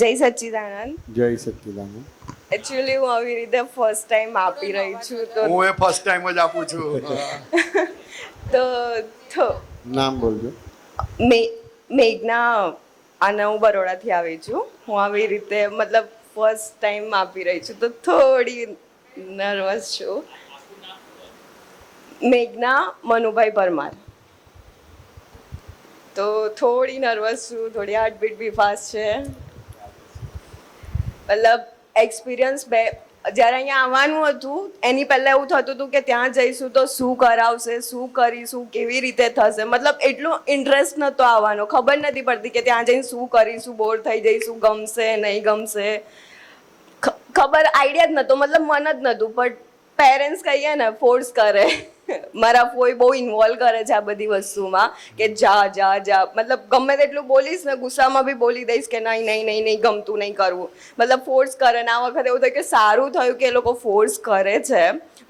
જય સચ્ચિદાનંદ. જય સચ્ચિદાનંદ. એકચ્યુઅલી હું આવી રીતે ફર્સ્ટ ટાઈમ આપી રહી છું તો હું એ ફર્સ્ટ ટાઈમ જ આપું છું. તો તો નામ બોલજો. મે મેઘના અને હું બરોડાથી આવી છું. હું આવી રીતે મતલબ ફર્સ્ટ ટાઈમ આપી રહી છું. તો થોડી નર્વસ છું. મેઘના મનુભાઈ પરમાર. તો થોડી નર્વસ છું. થોડી હાર્ટબીટ બી ફાસ્ટ છે. મતલબ એક્સપિરિયન્સ બે, જ્યારે અહીંયા આવવાનું હતું, એની પહેલાં એવું થતું હતું કે ત્યાં જઈશું તો શું કરાવશે, શું કરીશું, કેવી રીતે થશે? મતલબ એટલો ઇન્ટરેસ્ટ નહોતો આવવાનો. ખબર નથી પડતી કે ત્યાં જઈને શું કરીશું બોર થઈ જઈશું, ગમશે, નહીં ગમશે. ખબર આઈડિયા જ નહોતો, મતલબ મન જ નહોતું. બટ પેરેન્ટ્સ કહીએ ને ફોર્સ કરે. મારા ફોઈ બહુ ઇન્વોલ્વ કરે છે આ બધી વસ્તુમાં કે જા જા જા. મતલબ ગમે તેટલું બોલીશ ને ગુસ્સામાં બી બોલી દઈશ કે નહીં નહીં નહીં નહીં, ગમતું નહીં કરવું. મતલબ ફોર્સ કરે ને આ વખતે એવું થયું કે સારું થયું કે એ લોકો ફોર્સ કરે છે.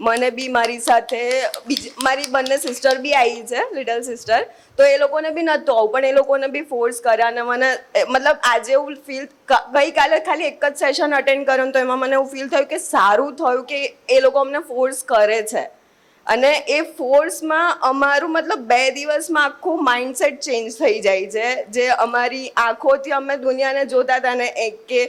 મને બી મારી સાથે બીજી, મારી બંને સિસ્ટર બી આવી છે લિટલ સિસ્ટર તો એ લોકોને બી નહોતું આવું પણ એ લોકોને બી ફોર્સ કર્યા અને મને મતલબ આજે એવું ફીલ ગઈકાલે ખાલી એક જ સેશન અટેન્ડ કર્યો તો એમાં મને એવું ફીલ થયું કે સારું થયું કે એ લોકો અમને ફોર્સ કરે છે. અને એ ફોર્સમાં અમારું મતલબ બે દિવસમાં આખું માઇન્ડસેટ ચેન્જ થઈ જાય છે. જે અમારી આંખોથી અમે દુનિયાને જોતા હતા ને એક કે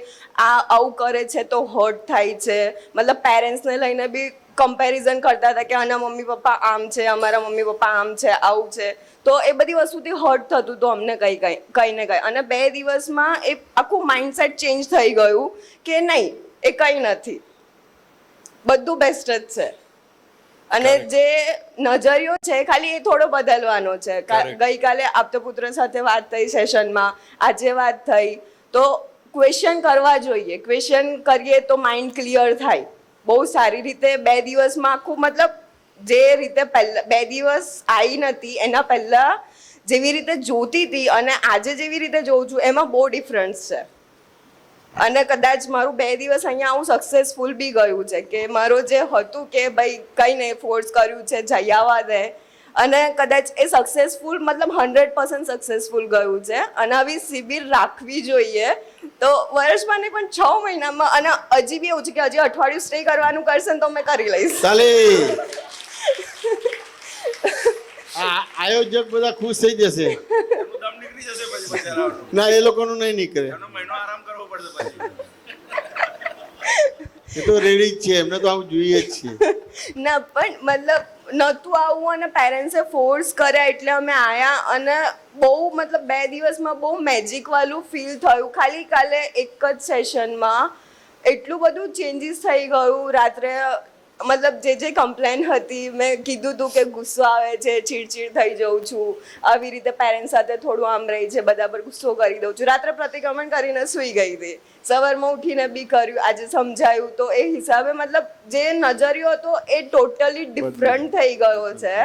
આ આવું કરે છે તો હર્ટ થાય છે. મતલબ પેરેન્ટ્સને લઈને બી કમ્પેરિઝન કરતા હતા કે આના મમ્મી પપ્પા આમ છે, અમારા મમ્મી પપ્પા આમ છે, આવું છે. તો એ બધી વસ્તુથી હર્ટ થતું હતું અમને કંઈ કંઈ કંઈ ને કંઈ. અને બે દિવસમાં એ આખું માઇન્ડસેટ ચેન્જ થઈ ગયું કે નહીં, એ કંઈ નથી. બધું બેસ્ટ જ છે. અને જે નજરિયો છે ખાલી એ થોડો બદલવાનો છે. ગઈકાલે આપતો આપતપુત્ર સાથે વાત થઈ સેશનમાં આજે વાત થઈ. તો ક્વેશ્ચન કરવા જોઈએ. ક્વેશ્ચન કરીએ તો માઇન્ડ ક્લિયર થાય. બહુ સારી રીતે બે દિવસમાં આખું મતલબ જે રીતે પહેલા બે દિવસ આવી નથી એના પહેલાં જેવી રીતે જોતી હતી અને આજે જેવી રીતે જોઉં છું એમાં બહુ ડિફરન્સ છે. અને કદાચ મારું બે દિવસ અહીંયા હું સક્સેસફુલ બી ગયું છે કે મારો જે હતું કે ભાઈ કંઈ નહીં ફોર્સ કર્યું છે જઈ આવવા દે. અને કદાચ એ સક્સેસફુલ મતલબ હંડ્રેડ પર્સન્ટ સક્સેસફુલ ગયું છે. અને આવી શિબિર રાખવી જોઈએ. તો વર્ષમાં નહીં પણ છ મહિનામાં અને હજી બી એવું છે કે હજી અઠવાડિયું સ્ટે કરવાનું કરશે ને તો મેં કરી લઈશ. આયોજક બધા ખુશ થઈ જશે. દમ નીકળી જશે પછી બચારાનો. ના એ લોકોનું નહીં નીકળે એનો મહિનો આરામ કરવો પડશે પછી એ તો રેડી છે, એમને તો આવું જોઈએ જ છે. ના, પણ મતલબ નહોતું આવું અને પેરેન્ટ્સે ફોર્સ કર્યા એટલે અમે આવ્યા અને બહુ મતલબ બે દિવસમાં બહુ મેજિક વાળું ફીલ થયું. ખાલી કાલે એક જ સેશનમાં એટલું બધું ચેન્જીસ થઈ ગયું. રાત્રે મતલબ જે જે કમ્પ્લેન હતી, મેં કીધું હતું કે ગુસ્સો આવે છે, ચીડચીડ થઈ જઉં છું. આવી રીતે પેરેન્ટ્સ સાથે થોડું આમ રહી છે બધા પર ગુસ્સો કરી દઉં છું. રાત્રે પ્રતિક્રમણ કરીને સૂઈ ગઈ હતી. સવારમાં ઉઠીને બી કર્યું, આજે સમજાયું. તો એ હિસાબે મતલબ જે નજરિયો હતો એ ટોટલી ડિફરન્ટ થઈ ગયો છે.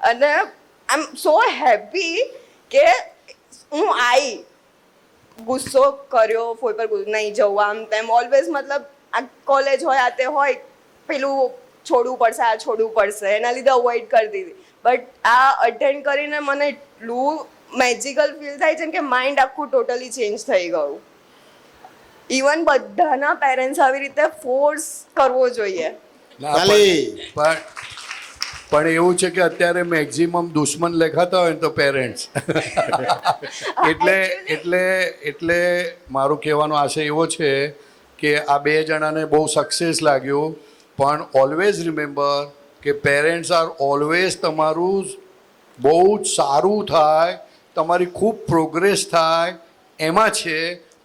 અને આઈ એમ સો હેપી કે હું આવી ગુસ્સો કર્યો, કોઈ પર નહીં જવું આમ તેમ. ઓલવેઝ મતલબ આ કોલેજ હોય, આ તે હોય પેલું છોડવું પડશે આ છોડવું પડશે એના લીધે અવોઇડ કરી દીધી. બટ આ અટેન્ડ કરીને મને એટલું મેજિકલ ફીલ થાય છે કે માઇન્ડ આખું ટોટલી ચેન્જ થઈ ગયું. ઇવન બધાના પેરેન્ટ્સ આવી રીતે ફોર્સ કરવો જોઈએ. પણ પણ એવું છે કે અત્યારે મેક્ઝિમમ દુશ્મન લેખાતા હોય ને તો પેરેન્ટ્સ એટલે એટલે એટલે મારું કહેવાનો આશય એવો છે કે આ બે જણાને બહુ સક્સેસ લાગ્યું. પણ ઓલવેઝ રિમેમ્બર કે પેરેન્ટ્સ આર ઓલવેઝ તમારું બહુ જ સારું થાય, તમારી ખૂબ પ્રોગ્રેસ થાય, એમાં છે,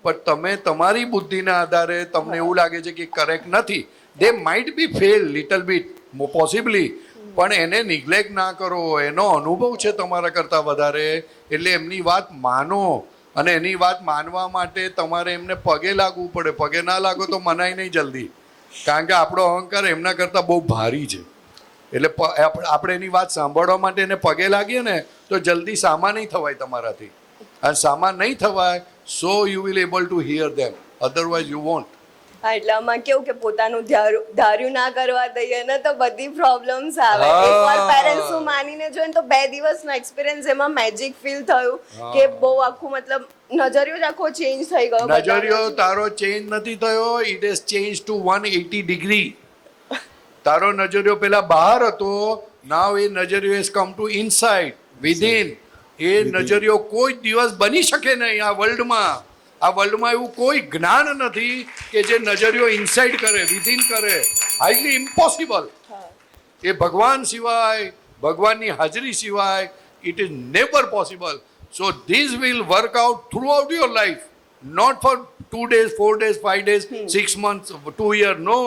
પણ તમે તમારી બુદ્ધિના આધારે તમને એવું લાગે છે કે કરેક્ટ નથી. They might be fail little bit possibly પણ એને નિગ્લેક્ટ ના કરો, એનો અનુભવ છે તમારા કરતાં વધારે, એટલે એમની વાત માનો. અને એની વાત માનવા માટે તમારે એમને પગે લાગવું પડે. પગે ના લાગો તો મનાય નહીં જલ્દી. કારણ કે આપણો અહંકાર એમના કરતાં બહુ ભારી છે. એટલે આપણે એની વાત સાંભળવા માટે એને પગે લાગીએ ને, તો જલ્દી સામા નહીં થવાય તમારાથી. અને સામા નહીં થવાય so you will able to hear them otherwise you won't હા એટલે આમાં કેવું કે પોતાનું ધાર્યું ધાર્યું ના કરવા દઈએ ને તો બધી પ્રોબ્લેમ્સ આવે. એકવાર પેરેન્ટ્સનું માનીને જોઈએ તો બે દિવસનો એક્સપિરિયન્સ એમાં મેજિક ફીલ થયું કે બહુ આખું મતલબ નજરિયો જ આખો ચેન્જ થઈ ગયો નજરિયો તારો ચેન્જ નથી થયો it is change to one eighty degree તારો નજરિયો પેલા બહાર હતો નાવ એ નજરિયો is come to inside within એ નજરિયો કોઈ દિવસ બની શકે નહીં આ વર્લ્ડમાં આ વર્લ્ડમાં એવું કોઈ જ્ઞાન નથી કે જે નજરિયો ઇનસાઇડ કરે વિધિન કરે. હાઈલી ઇમ્પોસિબલ એ ભગવાન સિવાય ભગવાનની હાજરી સિવાય it is never possible so this will work out throughout your life not for two days four days five days six month two year no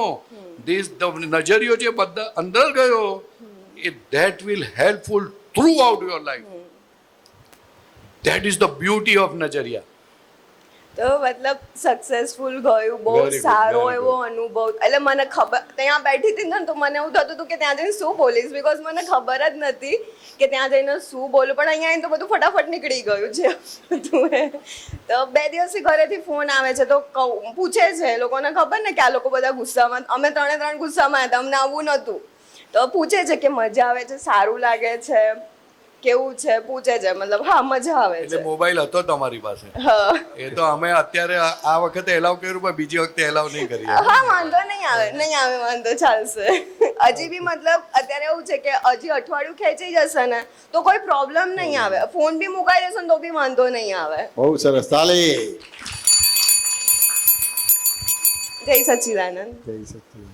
this નજરિયો જે બધા અંદર ગયો એ that will helpful throughout your life that is the beauty of નજરિયા તો મતલબ successful ગયું બહુ સારો એવો અનુભવ. એટલે મને ખબર ત્યાં બેઠી હતી ને તો મને એવું થતું હતું કે ત્યાં જઈને શું બોલીશ? બીકોઝ મને ખબર જ નથી કે ત્યાં જઈને શું બોલું. પણ અહીંયા આવીને તો બધું ફટાફટ નીકળી ગયું છે. બધું તો બે દિવસથી ઘરેથી ફોન આવે છે. તો પૂછે છે લોકોને ખબર ને કે આ લોકો બધા ગુસ્સામાં અમે ત્રણે ત્રણ ગુસ્સામાં હતા અમને આવું નહોતું. તો પૂછે છે કે મજા આવે છે સારું લાગે છે. કેવું છે પૂછે છે મતલબ હા મજા આવે એટલે છે. મોબાઈલ હતો તમારી પાસે? એ તો અમે અત્યારે આ વખતે એલાવ કર્યું પણ બીજી વખતે એલાવ નહીં કરીએ. હા વાંધો નહીં આવે નહીં આવે વાંધો ચાલશે. હજી બી મતલબ અત્યારે એવું છે કે હજી અઠવાડિયું ખેંચી જશે ને તો કોઈ પ્રોબ્લેમ નહીં આવે. ફોન બી મુકાઈ જશે ને તો બી વાંધો નહીં આવે. બહુ સરસ ચાલે. જય સચિદાનંદ. જય સચિદાનંદ.